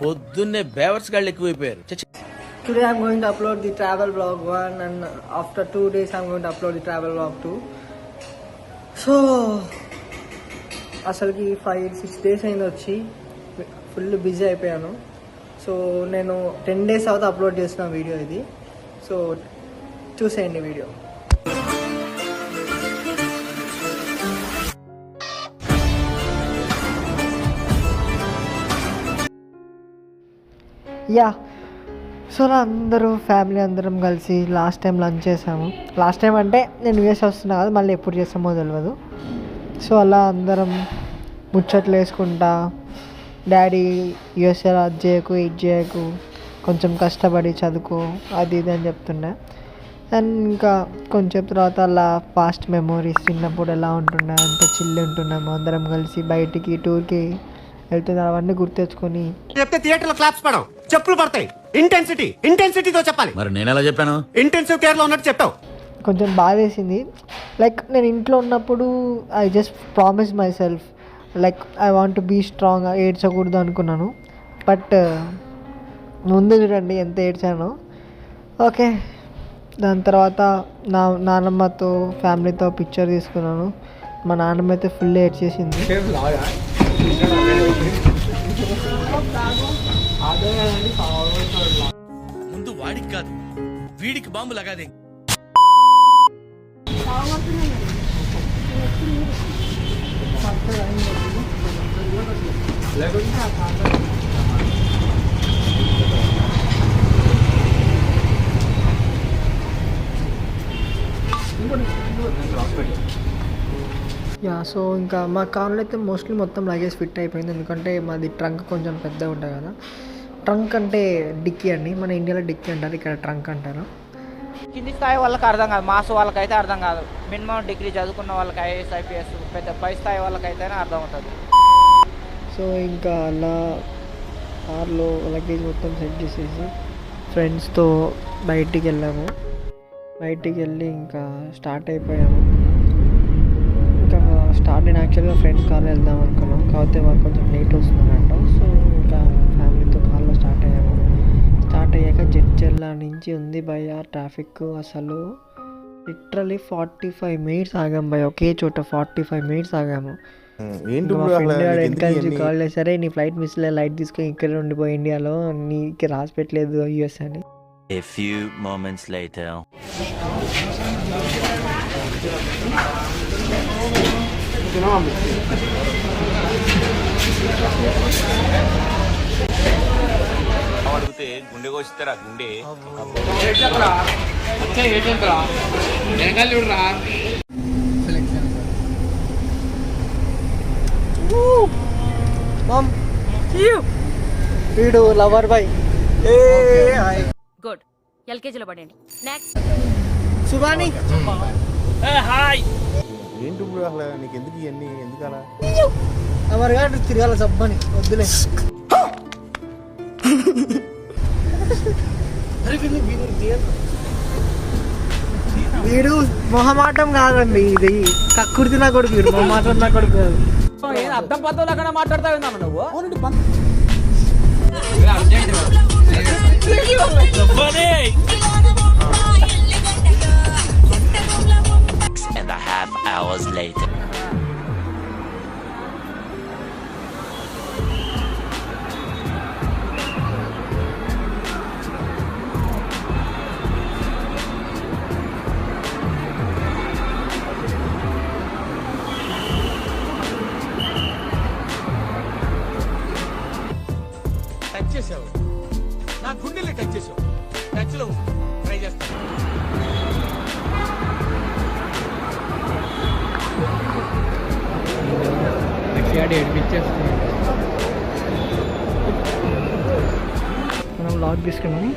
పొద్దున్నే బేవర్స్ గాళ్ళు ఎక్కువైపోయారు. Today I'm going to upload the travel blog one and after two days I'm going to upload the travel blog two so అసలుకి five six days అయింది వచ్చి full busy అయిపోయాను. So నేను ten days తర్వాత upload చేసిన video ఇది. So చూసేయండి video yeah. So అందరూ ఫ్యామిలీ అందరం కలిసి లాస్ట్ టైం లంచ్ చేసాము. లాస్ట్ టైం అంటే నేను యూఎస్ వస్తున్నా కదా మళ్ళీ ఎప్పుడు చేస్తామో తెలియదు సో అలా అందరం ముచ్చట్లు వేసుకుంటా డాడీ యూఎస్ఏ అది చేయకు ఇది చేయకు కొంచెం కష్టపడి చదువుకో అది ఇది అని చెప్తుండే. అండ్ ఇంకా కొంచెం తర్వాత అలా పాస్ట్ మెమోరీస్ చిన్నప్పుడు ఎలా ఉంటుండే అంత చిల్లు ఉంటున్నాము అందరం కలిసి బయటికి టూర్కి వెళ్తున్నారు అవన్నీ గుర్తు తెచ్చుకొని. చెప్తే థియేటర్లో క్లాప్స్ పడవు. చెప్పులు పడతాయి. ఇంటెన్సిటీ ఇంటెన్సిటీతో చెప్పాలి. మరి నేను ఎలా చెప్పాను? ఇంటెన్సివ్ కేర్లో ఉన్నట్టు చెప్పావు. కొంచెం బాధేసింది లైక్ నేను ఇంట్లో ఉన్నప్పుడు I just promise myself like I want to be strong ఏడ్చకూడదు అనుకున్నాను. బట్ ముందు చూడండి ఎంత ఏడ్చానో. ఓకే దాని తర్వాత నా నాన్నమ్మతో ఫ్యామిలీతో పిక్చర్ తీసుకున్నాను. మా నాన్నమ్మ అయితే ఫుల్ ఏడ్చేసింది. ముందు వాడికి కాదు వీడికి బాంబు లగాదే. యా సో ఇంకా మా కార్లో అయితే మోస్ట్లీ మొత్తం లగేజ్ ఫిట్ అయిపోయింది. ఎందుకంటే మాది ట్రంక్ కొంచెం పెద్దగా ఉంటుంది కదా. ట్రంక్ అంటే డిక్కీ అండి. మన ఇండియాలో డిక్కీ అంటారు ఇక్కడ ట్రంక్ అంటారు. కింది స్థాయి వాళ్ళకి అర్థం కాదు మాస్ వాళ్ళకైతే అర్థం కాదు. మినిమం డిగ్రీ చదువుకున్న వాళ్ళకి ఐఏఎస్ ఐపీఎస్ పెద్ద పై స్థాయి వాళ్ళకైతేనే అర్థం అవుతుంది. సో ఇంకా అలా కార్లో లగేజ్ మొత్తం సెట్ చేసేసి ఫ్రెండ్స్తో బయటికి వెళ్ళాము. బయటికి వెళ్ళి ఇంకా స్టార్ట్ అయిపోయాము. ఇంకా స్టార్ట్ నేను యాక్చువల్గా ఫ్రెండ్స్ కార్లో వెళ్దాం అనుకున్నాం. కాకపోతే మాకు కొంచెం లేట్ వస్తుందంట సో ఇంకా స్టార్ట్ అయ్యాము. స్టార్ట్ అయ్యాక జడ్చెల్లా నుంచి ఉంది భయ ట్రాఫిక్ అసలు. లిటరలీ ఫార్టీ ఫైవ్ మినిట్స్ ఆగాం భయ. ఒకే చోట ఫార్టీ ఫైవ్ మినిట్స్ ఆగాము. ఇవన్నీ? కాల్ చేశారే నీ ఫ్లైట్ మిస్ లైట్ తీసుకొని ఇక్కడ ఉండిపోయి ఇండియాలో నీకు రాసి పెట్టలేదు యూఎస్ అని. A few moments later. అడిగితే గుండె కోసిస్తారా? గుండె. వీడు లవర్ బాయ్. గుడ్. ఎల్కేజీలో పడండి నెక్స్ట్ సుబాని ఏంటి బ్రో అసలు? నీకు ఎందుకు ఇవన్నీ? ఎందుకు అలా లవర్గా తిరగాల సబ్బని. వద్దులే. వీడు మొహమాటం కాదండి ఇది కక్కుర్తి నా కొడుకు వీడు మొహమాటం నా కొడుకు కాదు అర్థం పద్ధతులు అక్కడ మాట్లాడతావు నువ్వు? మనం లాగ్ తీసుకున్నాము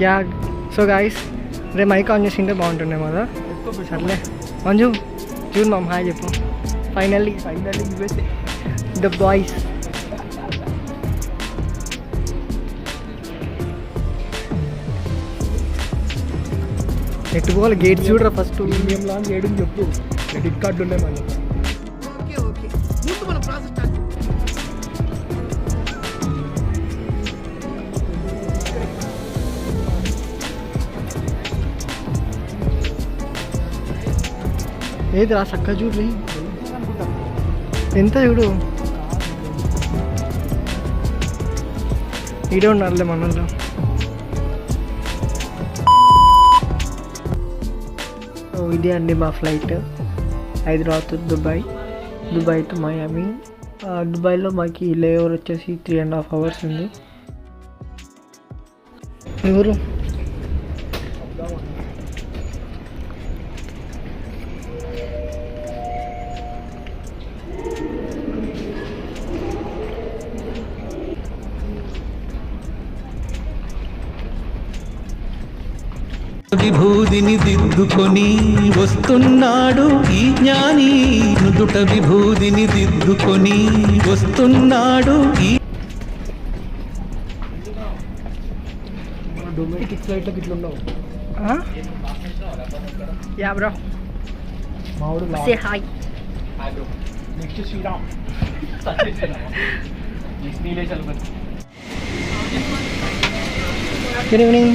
యా సో గాయస్ రే మైక్ ఆన్ చేసింటే బాగుంటుండే కదా సర్లే. మంజు జూన్ మామ్ హాయ్ చెప్పు. ఫైనల్లీ ఫైనల్లీ ద బాయ్స్ ఎట్టుకోవాలి గేట్ చూడరా ఫస్ట్ మీడియం లాంగ్ గేట్ చెప్పు. క్రెడిట్ కార్డు ఉన్నాయి మళ్ళీ. ఏది రా చక్క చూడు ఎంత చూడు? ఈడే ఉన్నారులే మనల్లో ఇది అండి మా flight. Hyderabad to Dubai. Dubai to Miami. ఆ, దుబాయ్లో మాకు లేఓవర్ వచ్చేసి త్రీ అండ్ హాఫ్ అవర్స్ ఉంది. ఎవరు? విభూదిని దిద్దుకొని వస్తున్నాడు ఈ జ్ఞాని. నుదుట విభూదిని దిద్దుకొని వస్తున్నాడు ఈ డొమెస్టిక్ ఫ్లైట్లోకి ఇట్లా ఉండవు yeah bro మావుడు say hi next Sriram. Good evening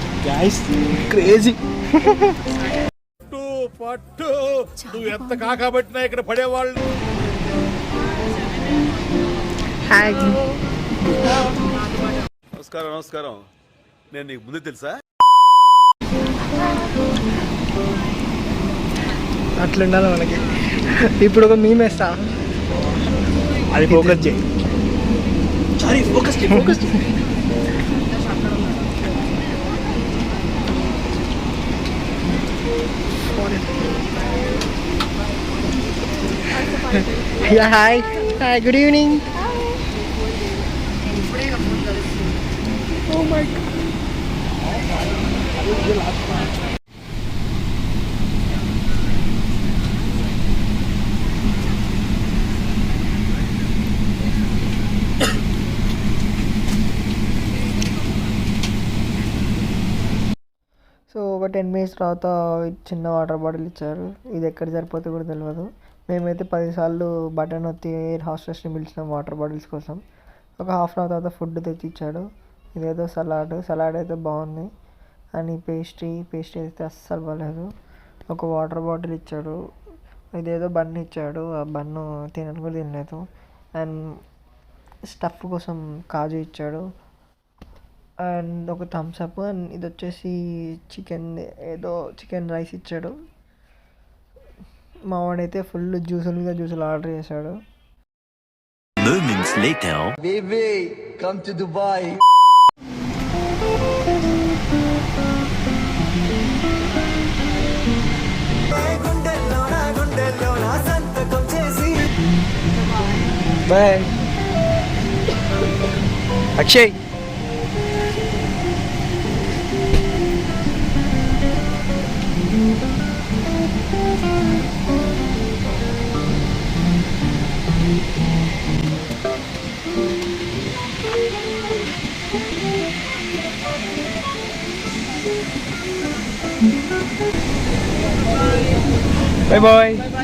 guys crazy పట్టు పట్టు. నువ్వు ఎంత కాకబట్టినా ఇక్కడ పడేవాళ్ళు. నమస్కారం నమస్కారం. నేను నీకు ముందు తెలుసా? అట్లుండాలి మనకి. ఇప్పుడు ఒక మీమేస్తా అది ఫోకస్ చేయి. సారీ ఫోకస్ చేయి focus yeah hi hi good evening so ఒక టెన్ మినిట్స్ తర్వాత చిన్న వాటర్ బాటిల్ ఇచ్చారు. ఇది ఎక్కడ సరిపోతే కూడా తెలియదు మేమైతే పదిసార్లు బటన్ నొత్తి ఎయిర్ హాస్టెస్ని పిలిచినాం వాటర్ బాటిల్స్ కోసం. ఒక హాఫ్ అన్ అవర్ తర్వాత ఫుడ్ తెచ్చి ఇచ్చాడు ఇదేదో సలాడ్ సలాడ్ అయితే బాగుంది. అని పేస్ట్రీ పేస్ట్రీ అయితే అస్సలు బాగాలేదు ఒక వాటర్ బాటిల్ ఇచ్చాడు. ఇదేదో బన్ ఇచ్చాడు. ఆ బన్ను తినను కూడా తినలేదు. అండ్ స్టఫ్ కోసం కాజు ఇచ్చాడు. అండ్ ఒక థమ్స్ అప్. అండ్ ఇది వచ్చేసి చికెన్ ఏదో చికెన్ రైస్ ఇచ్చాడు. మా వాడైతే ఫుల్ జ్యూసులు మీద జ్యూసులు ఆర్డర్ చేశాడు. Moments later. Bye. Akshay. Bye bye